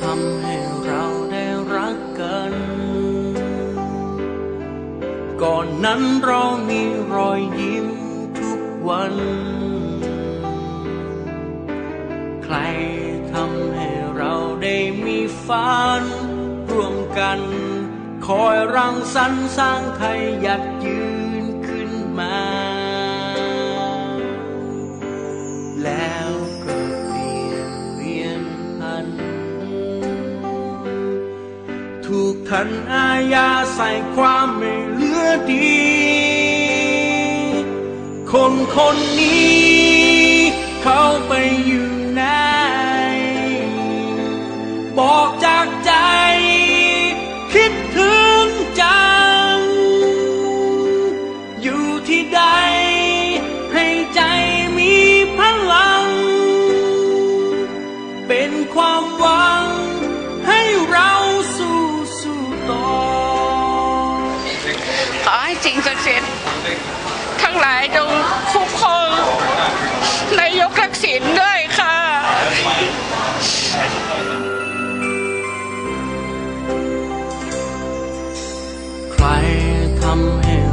ทำให้เราได้รักกัน ก่อนนั้นเรามีรอยยิ้มทุกวัน ใครทำให้เราได้มีฝันร่วมกัน คอยรังสรรค์สร้างไทยหยัดยืนขึ้นมา ถูกทันอาญาใส่ความไม่เหลือดี คนคนนี้ เขาไปอยู่ไหน บอกจากใจคิดถึงจัง อยู่ที่ใด ให้ใจมีพลัง เป็นความหวัง ขอให้สิ่งศักดิ์สิทธิ์ทั้งหลายจงคุ้มครองนายกทักษิณด้วยค่ะใครทำให้